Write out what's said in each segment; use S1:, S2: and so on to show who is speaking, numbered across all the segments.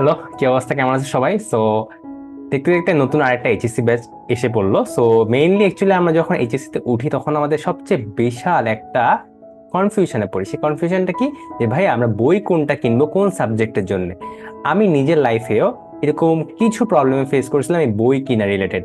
S1: Hello কি অবস্থা? কেমন আছে সবাই? সো দেখতে দেখতে নতুন আরেকটা এইচএসসি ব্যাচ এসে পড়ল। সো মেইনলি অ্যাকচুয়ালি আমরা যখন এইচএসসিতে উঠি, তখন আমাদের সবচেয়ে বিশাল একটা কনফিউশনে পড়ি। সেই কনফিউশনটা কি? যে ভাই, আমরা বই কোনটা কিনবো, কোন সাবজেক্টের জন্য? আমি নিজের লাইফেও এরকম কিছু প্রবলেমে ফেস করেছিলাম এই বই কিনা রিলেটেড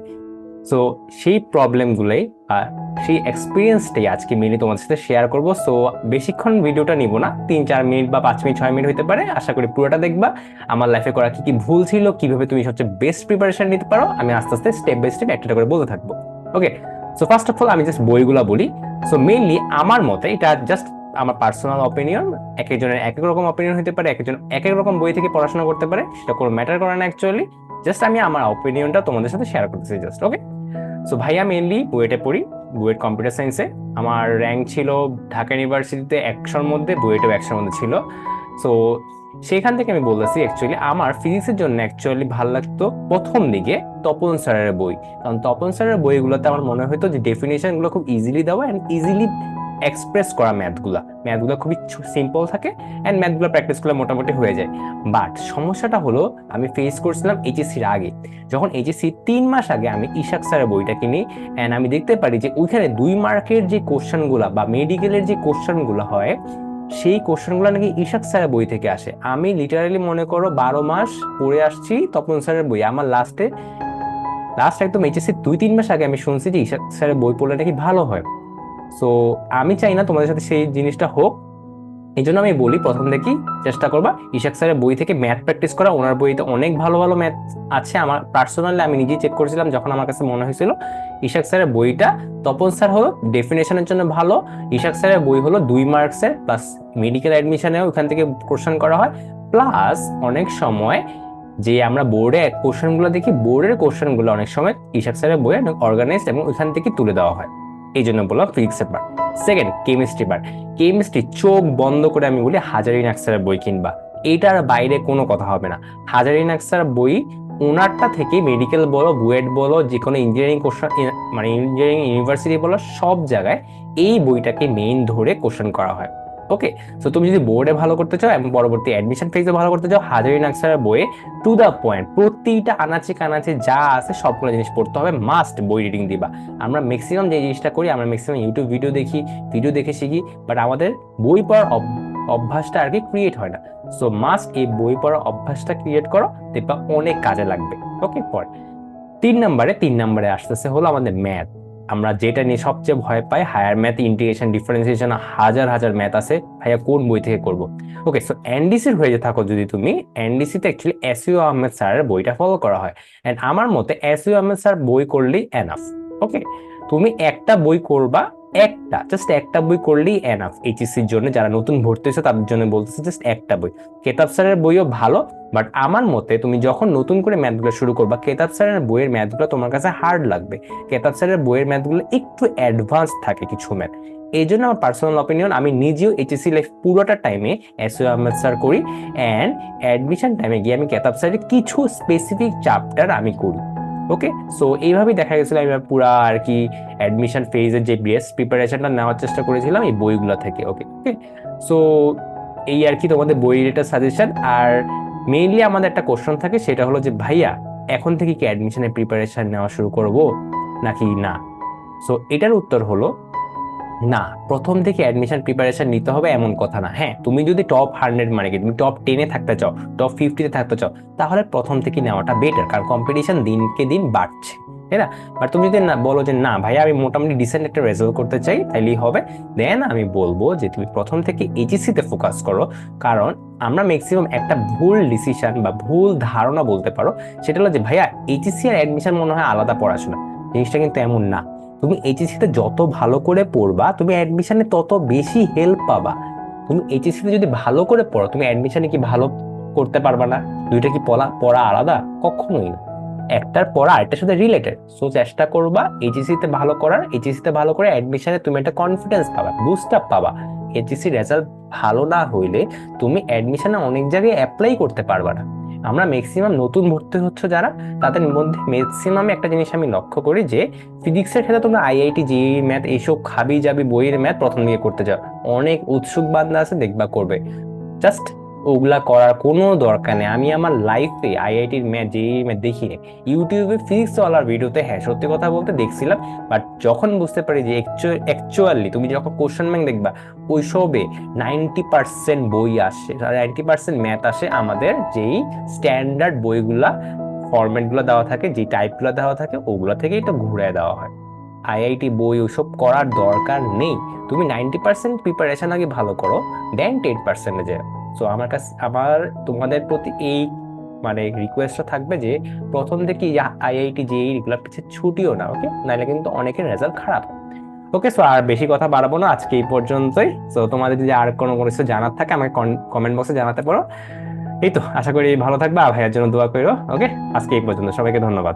S1: সো সেই প্রবলেমগুলোই আর সেই এক্সপিরিয়েন্সটাই আজকে মিলি তোমাদের সাথে শেয়ার করব। সো বেশিক্ষণ ভিডিওটা নিব না, তিন, চার মিনিট বা পাঁচ মিনিট ছয় মিনিট হতে পারে। আশা করি পুরোটা দেখবা। আমার লাইফে করা কি কি ভুল ছিল, কীভাবে তুমি সবচেয়ে বেস্ট প্রিপারেশন নিতে পারো, আমি আস্তে আস্তে স্টেপ বাই স্টেপ একটা করে বলতে থাকব। Okay so first of all আমি জাস্ট বইগুলা বলি। সো মেইনলি আমার মতে এটা জাস্ট আমার পার্সোনাল অপিনিয়ন এক একজনের এক এক রকম অপিনিয়ন হতে পারে, এক একজন এক এক রকম বই থেকে পড়াশোনা করতে পারে, সেটা কোনো ম্যাটার করে না অ্যাকচুয়ালি জাস্ট আমি আমার অপিনিয়নটা তোমাদের সাথে শেয়ার করতেছি জাস্ট ওকে সো ভাইয়া মেনলি বুয়েটে পড়ি, বুয়েট কম্পিউটার সায়েন্সে আমার র্যাঙ্ক ছিল ঢাকা ইউনিভার্সিটিতে একশোর মধ্যে, বুয়েটেও একশোর মধ্যে ছিল। সো সেখান থেকে আমি বলতেছি অ্যাকচুয়ালি আমার ফিজিক্সের জন্য অ্যাকচুয়ালি ভালো লাগতো প্রথম দিকে তপন স্যারের বই। কারণ তপন স্যারের বইগুলোতে আমার মনে হতো যে ডেফিনেশনগুলো খুব ইজিলি দেওয়া অ্যান্ড ইজিলি এক্সপ্রেস করা ম্যাথগুলা ম্যাথগুলো খুবই সিম্পল থাকে অ্যান্ড ম্যাথগুলো প্র্যাকটিস করলে মোটামুটি হয়ে যায়। বাট সমস্যাটা হলো, আমি ফেস করছিলাম এইচএসসির আগে। যখন এইচএসসি তিন মাস আগে আমি ইশাক স্যারের বইটা কিনি অ্যান্ড আমি দেখতে পারি যে ওইখানে দুই মার্কের যে কোশ্চেনগুলো বা মেডিকেলের যে কোশ্চেনগুলো হয়, সেই কোশ্চেনগুলো নাকি ইশাক স্যারের বই থেকে আসে। আমি লিটারালি মনে করো বারো মাস পড়ে আসছি তপন স্যারের বই। আমার লাস্টে লাস্ট একদম এইচএসসি দুই, তিন মাস আগে আমি শুনছি যে ইশাক স্যারের বই পড়লে নাকি ভালো হয়। সো আমি চাই না তোমাদের সাথে সেই জিনিসটা হোক। এই জন্য আমি বলি, প্রথম থেকেই চেষ্টা করবা। ইশাক স্যারের বই থেকে ম্যাথ প্র্যাকটিস করা। ওনার বইতে অনেক ভালো ভালো ম্যাথ আছে। আমার পার্সোনালি আমি নিজেই চেক করেছিলাম যখন আমার কাছে মনে হয়েছিল। ইশাক স্যারের বইটা তপন স্যার হলো ডেফিনেশনের জন্য ভালো। ইশাক স্যারের বই হলো দুই মার্কসের প্লাস মেডিকেল অ্যাডমিশনেও ওখান থেকে কোশ্চেন করা হয়। প্লাস অনেক সময় যে আমরা বোর্ডে কোশ্চেনগুলো দেখি বোর্ডের কোশ্চেনগুলো অনেক সময় ইশাক স্যারের বইয়ে অর্গানাইজড এবং ওইখান থেকে তুলে দেওয়া হয়। এই জন্য বললাম ফিজিক্সের part second chemistry part chemistry চোখ বন্ধ করে আমি বলি হাজারিন আক্সারের বই কিনবা। এইটার বাইরে কোনো কথা হবে না। হাজারিন আক্সার বই ওনারটা থেকে মেডিকেল বলো, বুয়েট বলো যে কোনো ইঞ্জিনিয়ারিং কোশ্চেন মানে ইঞ্জিনিয়ারিং ইউনিভার্সিটি বলো, সব জায়গায় এই বইটাকে মেইন ধরে কোশ্চেন করা হয়। ওকে সো তুমি যদি বোর্ডে ভালো করতে চাও এবং পরবর্তী অ্যাডমিশন ফেজে ভালো করতে চাও হাজারিন আক্সারের বইয়ে টু দ্য পয়েন্ট প্রতিটা আনাচে কানাচে যা আছে সবগুলো জিনিস পড়তে হবে মাস্ট বই রিডিং দিবা। আমরা ম্যাক্সিমাম যে জিনিসটা করি, আমরা ম্যাক্সিমাম ইউটিউব ভিডিও দেখি ভিডিও দেখে শিখি বাট আমাদের বই পড়ার অভ- অভ্যাসটা আর কি ক্রিয়েট হয় না। সো মাস্ট এই বই পড়ার অভ্যাসটা ক্রিয়েট করো, দেখবা অনেক কাজে লাগবে। ওকে পর। তিন নম্বরে তিন নম্বরে আসতেছে হলো আমাদের ম্যাথ আমরা যেটা নিয়ে সবচেয়ে ভয় পাই হায়ার ম্যাথ ইন্টিগ্রেশন ডিফারেন্সিয়েশন হাজার হাজার ম্যাথ আছে। ভাইয়া, কোন বই থেকে করব? ওকে সো এনডিসির হয়ে থাকো যদি তুমি। এনডিসিতে অ্যাকচুয়ালি এসইউ আহমেদ স্যারের বইটা ফলো করা হয়। অ্যান্ড আমার মতে এসইউ আহমেদ স্যার বই করলেই এনাফ ওকে তুমি একটা বই করবা একটা জাস্ট একটা বই করলেই এনাফ এইচএসসির জন্য। যারা নতুন ভর্তি হয়েছে, তাদের জন্য বলতেছে জাস্ট একটা বই। কেতাব স্যারের বইও ভালো বাট আমার মতে তুমি যখন নতুন করে ম্যাথগুলো শুরু করবা, কেতাব স্যারের বইয়ের ম্যাথগুলো তোমার কাছে হার্ড লাগবে। কেতাব স্যারের বইয়ের ম্যাথগুলো একটু অ্যাডভান্স থাকে কিছু ম্যাথ। এই জন্য আমার পার্সোনাল অপিনিয়ন আমি নিজেও এইচএসসি লাইফ পুরোটা টাইমে এস আহমেদ স্যার করি অ্যান্ড অ্যাডমিশন টাইমে গিয়ে আমি কেতাব স্যারের কিছু স্পেসিফিক চ্যাপ্টার আমি করি। ওকে সো এইভাবেই দেখা গেছিল, আমি পুরো আর কি অ্যাডমিশন ফেজের যে বেস্ট প্রিপারেশনটা নেওয়ার চেষ্টা করেছিলাম এই বইগুলো থেকে ওকে ওকে সো এই আর কি তোমাদের বই রিলেটেড সাজেশন আর মেইনলি আমাদের একটা কোশ্চেন থাকে, সেটা হলো যে, ভাইয়া, এখন থেকে কি অ্যাডমিশনের প্রিপারেশন নেওয়া শুরু করব? নাকি না? সো এটার উত্তর হলো না, প্রথম থেকে অ্যাডমিশন প্রিপারেশন নিতে হবে এমন কথা না। হ্যাঁ তুমি যদি টপ হান্ড্রেড মানে কি, তুমি টপ টেনে থাকতে চাও টপ ফিফটিতে থাকতে চাও, তাহলে প্রথম থেকে নেওয়াটা বেটার কারণ কম্পিটিশন দিনকে দিন বাড়ছে, তাই না? বাট তুমি যদি না, বলো যে না ভাই আমি মোটামুটি ডিসেন্ট একটা রেজাল্ট করতে চাই, তাইলেই হবে। দেন আমি বলব যে তুমি প্রথম থেকে এইচএসসি তে ফোকাস করো, কারণ আমরা ম্যাক্সিমাম একটা ভুল ডিসিশন বা ভুল ধারণা বলতে পারো, সেটা হলো যে ভাইয়া এইচএসসি আর অ্যাডমিশন মনে হয় আলাদা পড়াশোনা, জিনিসটা কিন্তু এমন না। তুমি এইচএসসি তে যত ভালো করে পড়বা, তুমি অ্যাডমিশনে তত বেশি হেল্প পাবা। তুমি এইচএসসি তে যদি ভালো করে পড়ো, তুমি অ্যাডমিশনে কি ভালো করতে পারবা না? দুইটা কি পড়া পড়া আলাদা? কখনোই না। একটার পড়া, আরেকটার সাথে রিলেটেড সো চেষ্টা করবা এইচএসসি তে ভালো করার এইচএসসি তে ভালো করে অ্যাডমিশনে তুমি একটা কনফিডেন্স পাবা বুস্ট আপ পাবা। এইচএসসি রেজাল্ট ভালো না হইলে তুমি অ্যাডমিশনে অনেক জায়গায় অ্যাপ্লাই করতে পারবা না। আমরা ম্যাক্সিমাম নতুন ভর্তি হচ্ছে যারা, তাদের মধ্যে ম্যাক্সিমাম একটা জিনিস আমি লক্ষ্য করি যে ফিজিক্সের ক্ষেত্রে তোমরা আইআইটি জি ম্যাথ এইসব খাবি যাবি বইয়ের ম্যাথ প্রথম দিকে করতে যাও। অনেক উৎসুক বান্ধা আছে, দেখবা করবে। জাস্ট ওগুলা করার কোনো দরকার নেই। আমি আমার লাইফে আইআইটির ম্যাথ যেই ম্যাথ দেখিনি ইউটিউবে ফিজিক্স ওয়ালার ভিডিওতে হ্যাঁ সত্যি কথা বলতে দেখছিলাম বাট যখন বুঝতে পারি যে অ্যাকচুয়ালি তুমি যখন কোশ্চেন ব্যাংক দেখবা, ওইসবে নাইনটি পার্সেন্ট বই আসে নাইনটি পার্সেন্ট ম্যাথ আসে আমাদের যেই স্ট্যান্ডার্ড বইগুলা ফরম্যাটগুলো দেওয়া থাকে যে টাইপগুলো দেওয়া থাকে, ওগুলো থেকেই তো ঘুরে দেওয়া হয়। আইআইটি বই ওসব করার দরকার নেই। তুমি নাইনটি পার্সেন্ট প্রিপারেশন আগে ভালো করো দেন টেন পার্সেন্টে যে সো আমার কাছে, আমার তোমাদের প্রতি এই মানে রিকোয়েস্টটা থাকবে যে প্রথম থেকে আইআইটি যে রেগুলার পিছে ছুটিও না ওকে নাহলে কিন্তু অনেকের রেজাল্ট খারাপ। ওকে সো আর বেশি কথা বাড়াবো না, আজকে এই পর্যন্তই। সো তোমাদের যদি আর কোনো কোনো কিছু জানার থাকে, আমাকে কমেন্ট বক্সে জানাতে পারো। এই তো, আশা করি ভালো থাকবে, আর ভাইয়ের জন্য দোয়া করো ওকে আজকে এই পর্যন্ত, সবাইকে ধন্যবাদ।